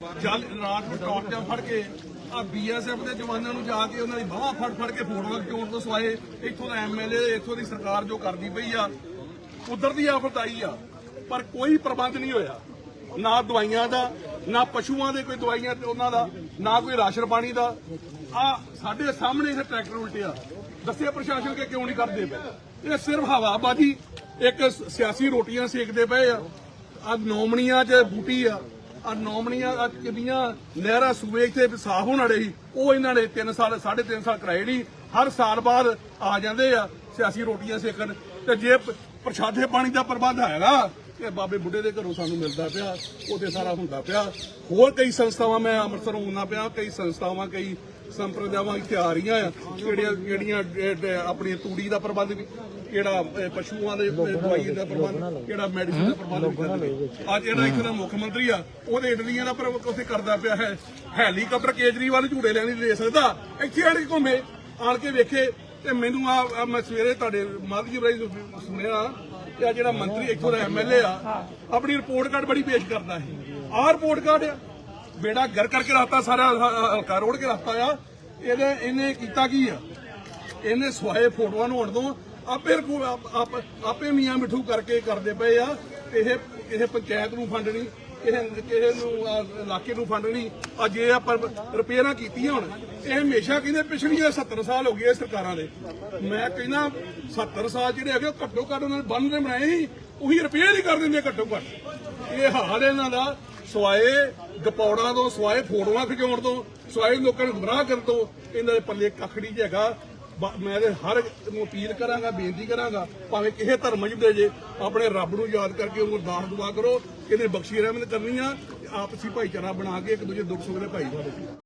ਜਲ ਰਾਤ ਨੂੰ ਟਾਰਚਾਂ ਫੜ ਕੇ ਆ ਬੀਐਸਐਫ ਦੇ ਜਵਾਨਾਂ ਨੂੰ ਜਾ ਕੇ ਉਹਨਾਂ ਦੀ ਬਾਹਾਂ ਫੜ ਫੜ ਕੇ ਫੋਟੋਆਂ ਖਿਚਾਉਣ ਤੋਂ ਸਵਾਏ, ਇੱਥੋਂ ਦਾ ਐਮਐਲਏ ਇੱਥੋਂ ਦੀ ਸਰਕਾਰ ਜੋ ਕਰਦੀ ਪਈ ਆ, ਉਧਰ ਦੀ ਆਫਤ ਆਈ ਆ, ਪਰ ਕੋਈ ਪ੍ਰਬੰਧ ਨਹੀਂ ਹੋਇਆ। ਨਾ ਦਵਾਈਆਂ ਦਾ, ਨਾ ਪਸ਼ੂਆਂ ਦੇ ਕੋਈ ਦਵਾਈਆਂ ਤੇ ਉਹਨਾਂ ਦਾ, ਨਾ ਕੋਈ ਰਾਸ਼ਨ ਪਾਣੀ ਦਾ। ਆ ਸਾਡੇ ਸਾਹਮਣੇ ਇਹ ਟਰੈਕਟਰ ਉਲਟਿਆ। ਦੱਸਿਆ ਪ੍ਰਸ਼ਾਸਨ ਕਿ ਕਿਉਂ ਨਹੀਂ ਕਰਦੇ ਪਏ? ਇਹ ਸਿਰਫ ਹਵਾਬਾਜੀ, ਇੱਕ ਸਿਆਸੀ ਰੋਟੀਆਂ ਸੇਕਦੇ ਪਏ ਆ। ਆ ਨੌਮਣੀਆਂ 'ਚ ਬੂਟੀ ਆ। ਆ ਨੌਮਣੀਆਂ ਆ ਕਿੰਨੀਆਂ ਨਹਿਰਾਂ ਸੂਏ ਇੱਥੇ ਸਾਫ਼ ਹੋਣ ਵਾਲੇ ਸੀ। ਉਹ ਇਹਨਾਂ ਨੇ 3 ਸਾਲ 3.5 ਸਾਲ ਕਰਾਏ ਨਹੀਂ ਹਰ ਸਾਲ ਬਾਅਦ ਆ ਜਾਂਦੇ ਆ ਸਿਆਸੀ ਰੋਟੀਆਂ ਸੇਕਣ। ਤੇ ਜੇ ਪ੍ਰਸ਼ਾਦੇ ਪਾਣੀ ਦਾ ਪ੍ਰਬੰਧ ਹੈਗਾ ਤੇ ਬਾਬੇ ਬੁੱਢੇ ਦੇ ਘਰੋਂ ਸਾਨੂੰ ਮਿਲਦਾ ਪਿਆ ਉਹਦੇ ਸਾਰਾ ਹੁੰਦਾ ਪਿਆ। ਹੋਰ ਕਈ ਸੰਸਥਾਵਾਂ ਮੈਂ ਅੰਮ੍ਰਿਤਸਰੋਂ ਆਉਣਾ ਪਿਆ ਕਈ ਸੰਸਥਾਵਾਂ ਕਈ ਸੰਪਰਦਾਵਾਂ ਇੱਥੇ ਆ ਰਹੀਆਂ ਆ। ਜਿਹੜੀਆਂ ਜਿਹੜੀਆਂ ਡ- ਡ- ਆਪਣੀ ਤੂੜੀ ਦਾ ਪ੍ਰਬੰਧ ਵੀ ਕਿਹੜਾ ਪਸ਼ੂਆਂ ਦੇ ਦਵਾਈ ਦਾ ਪ੍ਰਬੰਧ ਕਿਹੜਾ ਮੈਡੀਸਨ ਦਾ ਪ੍ਰਬੰਧ ਵੀ ਕਰਦੇ। ਅੱਜ ਜਿਹੜਾ ਇੱਥੇ ਦਾ ਮੁੱਖ ਮੰਤਰੀ ਆ ਉਹਦੇ ਇਟਲੀਆਂ ਦਾ ਪ੍ਰਬੰਧ ਉੱਥੇ ਕਰਦਾ ਪਿਆ ਹੈ। ਹੈਲੀਕਾਪਟਰ ਕੇਜਰੀਵਾਲ ਝੂੜੇ ਲੈਣ ਦੇ ਸਕਦਾ। ਇੱਥੇ ਆਣ ਕੇ ਘੁੰਮੇ ਆਣ ਕੇ ਵੇਖੇ ਤੇ ਮੈਨੂੰ ਆ ਮੈਂ ਸਵੇਰੇ ਤੁਹਾਡੇ ਮਾਧਜੀ ਬਰਾਈ ਸੁਣਿਆ ਕਿ ਆ ਜਿਹੜਾ ਮੰਤਰੀ ਇੱਥੋਂ ਦਾ ਐਮਐਲਏ ਆ, ਆਪਣੀ ਰਿਪੋਰਟ ਕਾਰਡ ਬੜੀ ਪੇਸ਼ ਕਰਦਾ ਹੈ ਆਹ ਰਿਪੋਰਟ ਕਾਰਡ ਆ। ਬੇੜਾ ਗਰ ਕਰਕੇ ਰਸਤਾ ਸਾਰਾ ਹਲਕਾ ਰੋੜ ਕੇ ਰਸਤਾ ਆ। ਇਹਦੇ, ਇਹਨੇ ਕੀਤਾ ਕੀ ਆ? ਇਹਨੇ ਸਵਾਏ ਫੋਟੋਆਂ ਨੂੰ ਹੋਣ ਤੋਂ ਆਪੇ ਆਪੇ ਮੀਆਂ ਮਿੱਠੂ ਕਰਕੇ ਕਰਦੇ ਪਏ ਆ। ਇਹ ਇਹ ਪੰਚਾਇਤ ਨੂੰ ਫੰਡ ਨਹੀਂ ਕਿਸੇ ਕਿਸੇ ਨੂੰ ਇਲਾਕੇ ਨੂੰ ਫੰਡ ਨਹੀਂ। ਅੱਜ ਇਹ ਆਪਾਂ ਰਿਪੇਅਰਾਂ ਕੀਤੀਆਂ ਹੁਣ। ਇਹ ਹਮੇਸ਼ਾ ਕਹਿੰਦੇ ਪਿਛਲੀਆਂ 70 ਸਾਲ ਹੋ ਗਏ ਸਰਕਾਰਾਂ ਦੇ। ਮੈਂ ਕਹਿੰਦਾ 70 ਸਾਲ ਜਿਹੜੇ ਹੈਗੇ ਉਹ ਘੱਟੋ ਘੱਟ ਉਹਨਾਂ ਨੇ ਬੰਨ ਦੇ ਬਣਾਏ ਸੀ, ਉਹੀ ਰਿਪੇਅਰ ਹੀ ਕਰ ਦਿੰਦੇ ਘੱਟੋ ਘੱਟ। ਇਹ ਹਾਲ ਇਹਨਾਂ ਦਾ, ਸਵਾਏ ਗਪੌੜਾਂ ਤੋਂ, ਸਵਾਏ ਫੋਟੋਆਂ ਖਿਚਾਉਣ ਤੋਂ, ਸਵਾਏ ਲੋਕਾਂ ਨੂੰ ਗੁੰਮਰਾਹ ਕਰਨ ਤੋਂ, ਇਹਨਾਂ ਦੇ ਪੱਲੇ ਕੱਖੜੀ ਜਿਹਾ ਹੈਗਾ। ਮੈਂ ਤੇ ਹਰ ਨੂੰ ਅਪੀਲ ਕਰਾਂਗਾ, ਬੇਨਤੀ ਕਰਾਂਗਾ, ਭਾਵੇਂ ਕਿਸੇ ਧਰਮ ਚ ਦੇ ਜੇ, ਆਪਣੇ ਰੱਬ ਨੂੰ ਯਾਦ ਕਰਕੇ ਉਹ ਅਰਦਾਸ ਦੁਆ ਕਰੋ ਇਹਨੇ ਬਖਸ਼ੀ ਰਹਿਮਤ ਕਰਨੀ ਆ ਆਪਸੀ ਭਾਈਚਾਰਾ ਬਣਾ ਕੇ ਇੱਕ ਦੂਜੇ ਦੁੱਖ ਸੁੱਖ ਦੇ ਭਾਈ ਬਣੋ